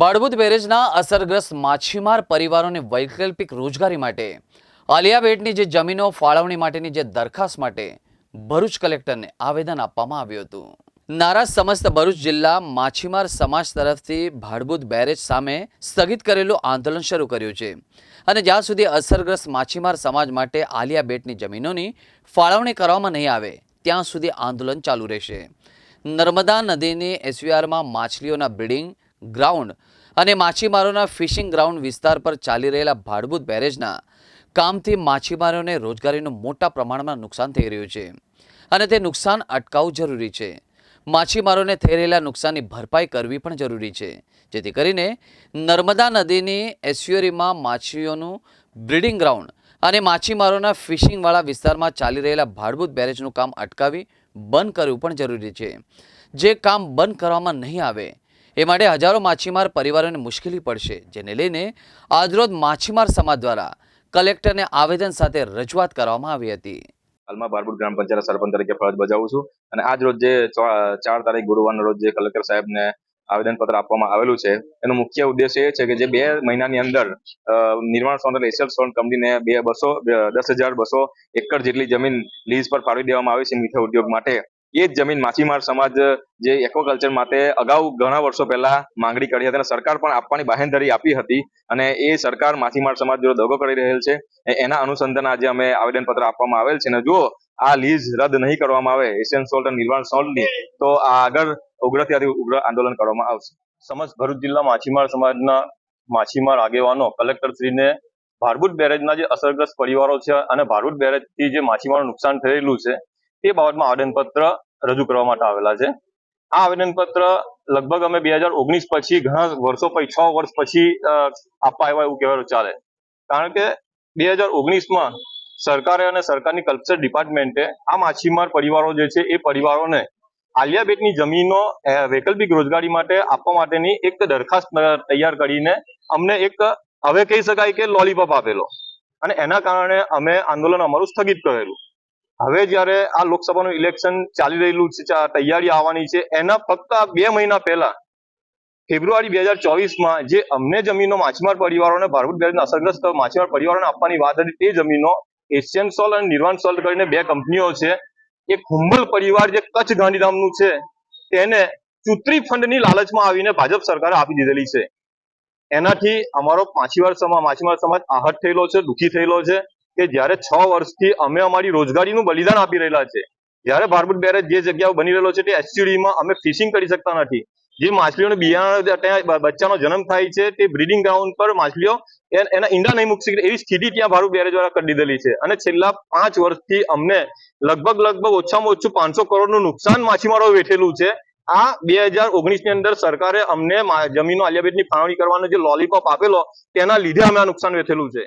બળબુદ બેરેજના અસરગ્રસ્ત માછીમાર પરિવારોને વૈકલ્પિક રોજગારી માટે આલિયાબેટની જે જમીનો, ફાળવણી માટેની જે દરખાસ્ત માટે ભરૂચ કલેક્ટરને આવેદન આપવામાં આવ્યું હતું. નારાજ સમસ્ત ભરૂચ જિલ્લા માછીમાર સમાજ તરફથી ભાડબુદ બેરેજ સામે સ્થગિત કરેલું આંદોલન શરૂ કર્યું છે અને જ્યાં સુધી અસરગ્રસ્ત માછીમાર સમાજ માટે આલિયાબેટની જમીનોની ફાળવણી કરવામાં નહીં આવે, ત્યાં સુધી આંદોલન ચાલુ રહેશે. નર્મદા નદીની એસવીઆરમાં માછલીઓના બ્રીડિંગ ગ્રાઉન્ડ અને માછીમારોના ફિશિંગ ગ્રાઉન્ડ વિસ્તાર પર ચાલી રહેલા ભાડભૂત બેરેજના કામથી માછીમારોને રોજગારીનું મોટા પ્રમાણમાં નુકસાન થઈ રહ્યું છે. અને તે નુકસાન અટકાવવું જરૂરી છે. માછીમારોને થઈ રહેલા નુકસાનની ભરપાઈ કરવી પણ જરૂરી છે. જેથી કરીને નર્મદા નદીની એસ્યુરીમાં માછીઓનું બ્રીડિંગ ગ્રાઉન્ડ અને માછીમારોના ફિશિંગવાળા વિસ્તારમાં ચાલી રહેલા ભાડભૂત બેરેજનું કામ અટકાવી બંધ કરવું પણ જરૂરી છે. જે કામ બંધ કરવામાં નહીં આવે એ માટે હજારો માછીમાર પરિવારોને મુશ્કેલી પડશે, જેને લઈને આજરોજ માછીમાર સમાજ દ્વારા કલેક્ટરને આવેદન સાથે રજૂઆત કરવામાં આવી હતી. હાલમાં બારબુડ ગ્રામ પંચાયત સરપંચ તરીકે ફરજ બજાવું છું અને આજ રોજ જે ચાર તારીખ ગુરુવારના રોજ જે કલેક્ટર સાહેબને આવેદનપત્ર આપવામાં આવેલું છે, એનો મુખ્ય ઉદ્દેશ એ છે કે જે બે મહિનાની અંદર નિર્માણ સોન એશિયલ સોન કંપનીને બે બસો દસ હજાર બસો એકર જેટલી જમીન લીઝ પર ફાળવી દેવામાં આવી છે, મીઠા ઉદ્યોગ માટે. એ જ જમીન માછીમાર સમાજ, જે એક્વાકલ્ચર માટે અગાઉ ઘણા વર્ષો પહેલા માંગણી કરી હતી અને સરકાર પણ આપવાની બાહેંધરી આપી હતી અને એ સરકાર માછીમાર સમાજ જોડે દગો કરી રહેલ છે. એના અનુસંધાન આજે અમે આવેદનપત્ર આપવામાં આવેલ છે અને જો આ લીઝ રદ નહીં કરવામાં આવે, એશિયન સોલ્ટ અને નિર્વાણ સોલ્ટની, તો આ આગળ ઉગ્રથી ઉગ્ર આંદોલન કરવામાં આવશે. સમસ્ત ભરૂચ જિલ્લા માછીમાર સમાજના માછીમાર આગેવાનો, કલેક્ટરશ્રીને ભારભૂત બેરેજના જે અસરગ્રસ્ત પરિવારો છે અને ભારભૂત બેરેજથી જે માછીમારનું નુકસાન થયેલું છે, તે બાબતમાં આવેદનપત્ર રજૂ કરવા માટે આવેલા છે. આ આવેદનપત્ર લગભગ અમે બે હજાર ઓગણીસ પછી ઘણા વર્ષો પછી છ વર્ષ પછી આપવા આવ્યા એવું કહેવાનું ચાલે. કારણ કે બે હજાર ઓગણીસમાં સરકારે અને સરકારની કલ્ચર ડિપાર્ટમેન્ટે આ માછીમાર પરિવારો જે છે એ પરિવારોને આલિયાબેટની જમીનો વૈકલ્પિક રોજગારી માટે આપવા માટેની એક દરખાસ્ત તૈયાર કરીને અમને એક હવે કહી શકાય કે લોલીપોપ આપેલો. અને એના કારણે અમે આંદોલન અમારું સ્થગિત કરેલું. હવે જ્યારે આ લોકસભાનું ઇલેક્શન ચાલી રહેલું છે તૈયારી આવવાની છે, એના ફક્ત બે મહિના પહેલા ફેબ્રુઆરી બે હજાર ચોવીસમાં જે અમને જમીનો માછીમાર પરિવારોને ભારભૂત બેરેજના અસરગ્રસ્ત માછીમાર પરિવારોને આપવાની વાત હતી, તે જમીનો એશિયન સોલ અને નિર્વાણ સોલ કરીને બે કંપનીઓ છે. એક હુંબલ પરિવાર જે કચ્છ ગાંધીધામનું છે, તેને ચૂંટણી ફંડની લાલચમાં આવીને ભાજપ સરકારે આપી દીધેલી છે. એનાથી અમારો માછીમાર સમાજ માછીમાર સમાજ આહત થયેલો છે, દુઃખી થયેલો છે. કે જ્યારે છ વર્ષથી અમે અમારી રોજગારીનું બલિદાન આપી રહેલા છે, જ્યારે ભારભૂત બેરેજ જે જગ્યાઓ બની રહેલો છે તે SUD અમે ફિશિંગ કરી શકતા નથી. જે માછલીઓને બિયારણ બચ્ચાનો જન્મ થાય છે તે બ્રીડિંગ ગ્રાઉન્ડ પર માછલીઓ એના ઈંડા નહીં મૂકી શકે એવી સ્થિતિ ત્યાં ભારત બેરેજ દ્વારા કરી દીધેલી છે. અને છેલ્લા પાંચ વર્ષથી અમને લગભગ લગભગ ઓછામાં ઓછું પાંચસો કરોડનું નુકસાન માછીમારો વેઠેલું છે. આ બે હજાર ઓગણીસની અંદર સરકારે અમને જમીનો આલિયાબેટની ફાળવણી કરવાનો જે લોલીપોપ આપેલો તેના લીધે અમે આ નુકસાન વેઠેલું છે.